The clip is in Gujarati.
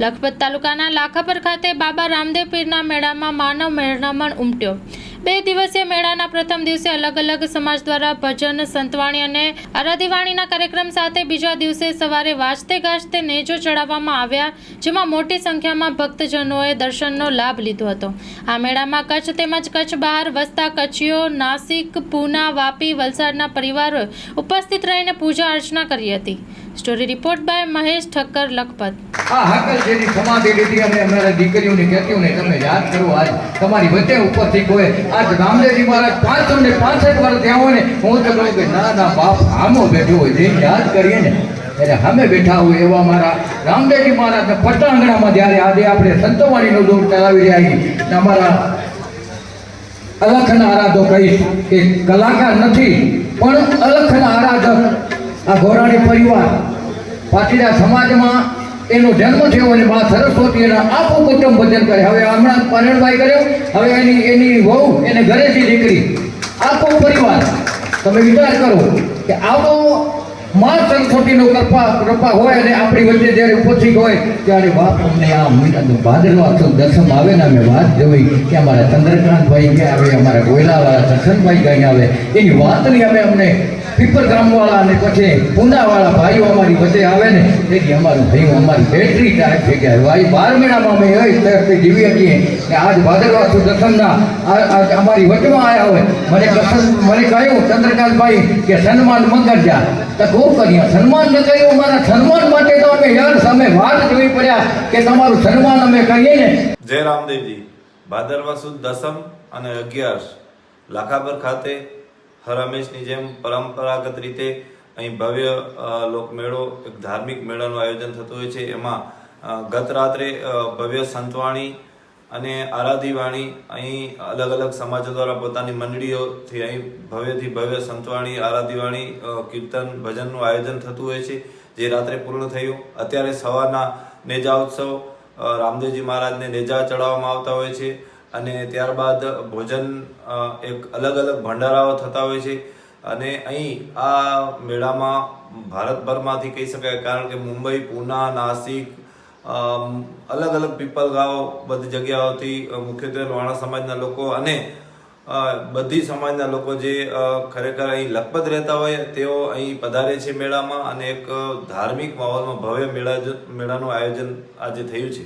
લખપત તાલુકાના લાખાપર ખાતે બાબા રામદેવ પીરના મેળામાં માનવ મેળામણ ઉમટ્યો. બે દિવસીય મેળાના પ્રથમ દિવસે અલગ અલગ સમાજ દ્વારા ભજન, સંતવાણી અને આરાધીવાણીના કાર્યક્રમ સાથે બીજા દિવસે સવારે વાજતે ગાજતે નેજો ચડાવવામાં આવ્યા, જેમાં મોટી સંખ્યામાં ભક્તજનોએ દર્શનનો લાભ લીધો હતો. આ મેળામાં કચ્છ તેમજ કચ્છ બહાર વસતા કચ્છીઓ, નાસિક, પૂના, વાપી, વલસાડના પરિવારોએ ઉપસ્થિત રહીને પૂજા અર્ચના કરી હતી. Story report by Mahesh Thakkar Lakhpat. આ હકલ જેની સમાધિ લીધી અને અમારા દીકરીઓને કહેતીઓને તમે યાદ કરો, આજ તમારી વચ્ચે ઉપસ્થિત હોય આજ રામદેવજી મહારાજ પાંચસો ને પાંસઠ વર્ષ ત્યાં હોય ને, હું તો કહું કે ના ના બાપ આમો બેઠો હોય જે યાદ કરીએ ને એટલે અમે બેઠા હોય એવા મારા રામદેવજી મહારાજને પટાંગણામાં જ્યારે આજે આપણે સંતવાણીનો દોર ચલાવી રહ્યા છીએ અમારા અલખના આરાધો કહીશ કે કલાકાર નથી, પણ અલખના આરાધક આ ઘોરાણી પરિવાર પાટીડા સમાજમાં એનો જન્મ થયો અને મા સરસ્વતી એના આખું કુટુંબ ભજન કરે. હવે હમણાં પરણભાઈ કર્યો. હવે એની એની વહુ, એને ઘરેથી દીકરી. આખો પરિવાર. તમે વિચાર કરો કે આવો મા સરસ્વતીનો કૃપા કૃપા હોય અને આપણી વચ્ચે જ્યારે પહોંચી હોય, ત્યારે બાપ અમને આ મહિનાનો ભાદરવા સુદ દસમ આવે ને અમે વાત જોઈ કે અમારા ચંદ્રકાંતભાઈ ક્યાં આવે અમારા ગોયલાવાળા દર્શનભાઈ ક્યાં આવે એની વાતની અમે અમને પીપર ગામવાળા અને પછી પુનાવાળા ભાઈઓ અમારી વચ્ચે આવે ને, તેથી અમારું ભાઈઓ અમારી બેટરી ટાઈપ થઈ ગયા. ભાઈ, બાર મહિનામાં અમે એ તરફથી જીવીએ છીએ કે આજ ભાદરવા સુદ દસમના અમારી વચમાં આવ્યા હોય. મને મને કહ્યું ચંદ્રકાંતભાઈ કે સન્માન મંગળજા તો ખૂબ કર્યા સન્માન ન કર્યું મારા સન્માન માટે તો અમે યાર સામે વાત જોઈ પડ્યા કે તમારું સન્માન અમે કરીએ ને. જય રામદેવજી. ભાદરવા સુદ દસમ અને અગિયાર. લાખાપર ખાતે હરમેશની જેમ પરંપરાગત રીતે અહીં ભવ્ય લોકમેળો, એક ધાર્મિક મેળાનું આયોજન થતું હોય છે. એમાં ગત રાત્રે ભવ્ય સંતવાણી અને આરાધીવાણી અહીં અલગ અલગ સમાજો દ્વારા પોતાની મંડળીઓથી અહીં ભવ્યથી ભવ્ય સંતવાણી, આરાધીવાણી કીર્તન, ભજનનું આયોજન થતું હોય છે, જે રાત્રે પૂર્ણ થયું. અત્યારે સવારના નેજા ઉત્સવ રામદેવજી મહારાજને નેજા ચડાવવામાં આવતા હોય છે અને ત્યારબાદ ભોજન એક અલગ અલગ ભંડારાઓ થતા હોય છે. અને અહીં આ મેળામાં ભારતભરમાંથી કહી શકાય, કારણ કે મુંબઈ, પૂના, નાસિક અલગ અલગ પીપલ ગાંવ બધી જગ્યાઓથી મુખ્યત્વે લોહાણા સમાજના લોકો અને બધી સમાજના લોકો જે ખરેખર અહીં લખપત રહેતા હોય, તેઓ અહીં પધારે છે મેળામાં અને એક ધાર્મિક માહોલમાં ભવ્ય મેળા મેળાનું આયોજન આજે થયું છે.